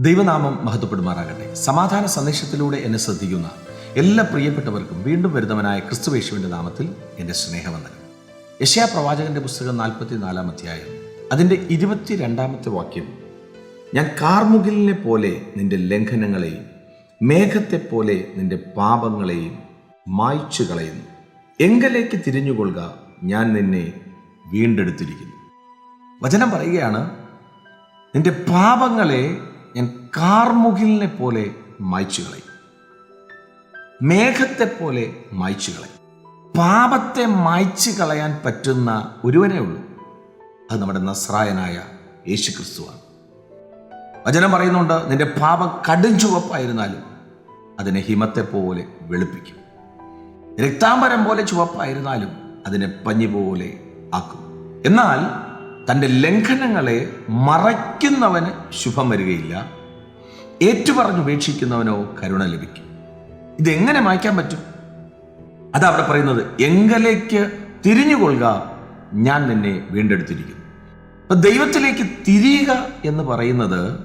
ദൈവനാമം മഹത്വപ്പെടുമാറാകട്ടെ. സമാധാന സന്ദേശത്തിലൂടെ എന്നെ ശ്രദ്ധിക്കുന്ന എല്ലാ പ്രിയപ്പെട്ടവർക്കും വീണ്ടും വരുന്നവനായ ക്രിസ്തുവേശുവിന്റെ നാമത്തിൽ എന്റെ സ്നേഹവന്ദനം. യശയാ പ്രവാചകന്റെ പുസ്തകം നാൽപ്പത്തി നാലാം അധ്യായം അതിന്റെ ഇരുപത്തിരണ്ടാമത്തെ വാക്യം. ഞാൻ കാർമുകിലിനെ പോലെ നിന്റെ ലംഘനങ്ങളെയും മേഘത്തെ പോലെ നിന്റെ പാപങ്ങളെയും മായ്ച്ചു കളയുന്നു എങ്കലേക്ക് തിരിഞ്ഞുകൊള്ളുക ഞാൻ നിന്നെ വീണ്ടെടുത്തിരിക്കുന്നു. വചനം പറയുകയാണ് നിന്റെ പാപങ്ങളെ ഞാൻ കാർമുകിലിനെ പോലെ മായ്ച്ചു കളയും. മേഘത്തെ പോലെ മായ്ച്ചു കളയും. പാപത്തെ മായ്ച്ചു കളയാൻ പറ്റുന്ന ഒരുവനേ ഉള്ളൂ. അത് നമ്മുടെ നസ്രായനായ യേശു ക്രിസ്തുവാണ് വചനം പറയുന്നുണ്ട് നിന്റെ പാപം കടും ചുവപ്പായിരുന്നാലും അതിനെ ഹിമത്തെ പോലെ വെളുപ്പിക്കും. രക്താംബരം പോലെ ചുവപ്പായിരുന്നാലും അതിനെ പഞ്ഞി പോലെ ആക്കും. എന്നാൽ തന്റെ ലംഘനങ്ങളെ മറയ്ക്കുന്നവന് ശുഭം വരികയില്ല. ഏറ്റുപറഞ്ഞുപേക്ഷിക്കുന്നവനോ കരുണ ലഭിക്കും. ഇതെങ്ങനെ മായ്ക്കാൻ പറ്റും? അതാ അവിടെ പറയുന്നത് എങ്കലേക്ക് തിരിഞ്ഞുകൊള്ളുക ഞാൻ നിന്നെ വീണ്ടെടുത്തിരിക്കുന്നു. അപ്പൊ ദൈവത്തിലേക്ക് തിരിയുക എന്ന് പറയുന്നത്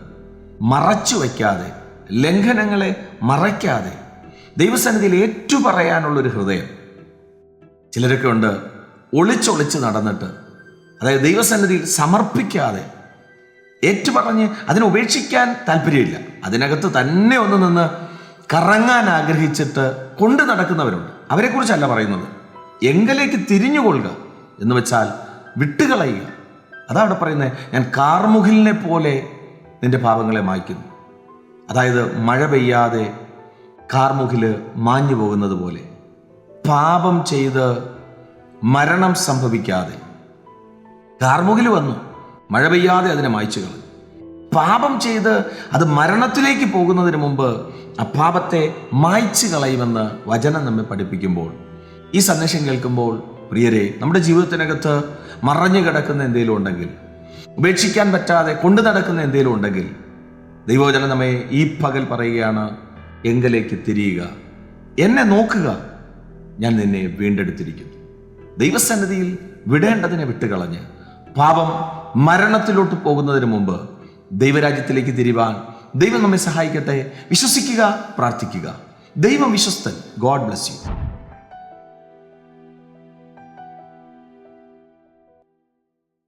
മറച്ചു വയ്ക്കാതെ ലംഘനങ്ങളെ മറയ്ക്കാതെ ദൈവസന്നിധിയിൽ ഏറ്റുപറയാനുള്ളൊരു ഹൃദയം. ചിലരൊക്കെ ഉണ്ട് ഒളിച്ചൊളിച്ച് നടന്നിട്ട് അതായത് ദൈവസന്നിധിയിൽ സമർപ്പിക്കാതെ ഏറ്റുപറഞ്ഞ് അതിനെ ഉപേക്ഷിക്കാൻ താല്പര്യമില്ല. അതിനകത്ത് തന്നെ ഒന്ന് നിന്ന് കറങ്ങാൻ ആഗ്രഹിച്ചിട്ട് കൊണ്ടു നടക്കുന്നവരുണ്ട്. അവരെക്കുറിച്ചല്ല പറയുന്നത്. എങ്കിലേക്ക് തിരിഞ്ഞുകൊള്ളുക എന്ന് വെച്ചാൽ വിട്ടുകളയുക. അതാണ് അവിടെ പറയുന്നത് ഞാൻ കാർമുകിലിനെ പോലെ നിന്റെ പാപങ്ങളെ മായ്ക്കുന്നു. അതായത് മഴ പെയ്യാതെ കാർമുകിൽ മാഞ്ഞു പോകുന്നത് പോലെ. പാപം ചെയ്ത് മരണം സംഭവിക്കാതെ കാർമുകിൽ വന്നു. മഴ പെയ്യാതെ അതിനെ മായ്ച്ചു കളഞ്ഞു. പാപം ചെയ്ത് അത് മരണത്തിലേക്ക് പോകുന്നതിന് മുമ്പ് ആ പാപത്തെ മായ്ച്ചു കളയുമെന്ന് വചനം നമ്മെ പഠിപ്പിക്കുമ്പോൾ ഈ സന്ദേശം കേൾക്കുമ്പോൾ പ്രിയരെ നമ്മുടെ ജീവിതത്തിനകത്ത് മറഞ്ഞു കിടക്കുന്ന എന്തെങ്കിലും ഉണ്ടെങ്കിൽ ഉപേക്ഷിക്കാൻ പറ്റാതെ കൊണ്ടു നടക്കുന്ന എന്തെങ്കിലും ഉണ്ടെങ്കിൽ ദൈവവചനം നമ്മെ ഈ പകൽ പറയുകയാണ് എങ്കിലേക്ക് തിരിയുക. എന്നെ നോക്കുക. ഞാൻ നിന്നെ വീണ്ടെടുത്തിരിക്കുന്നു. ദൈവസന്നിധിയിൽ വിടേണ്ടതിനെ വിട്ടുകളഞ്ഞ് പാപം മരണത്തിലോട്ട് പോകുന്നതിന് മുമ്പ് ദൈവരാജ്യത്തിലേക്ക് തിരിവാൻ ദൈവം നമ്മെ സഹായിക്കട്ടെ. വിശ്വസിക്കുക പ്രാർത്ഥിക്കുക. ദൈവം വിശ്വസ്തൻ. God bless you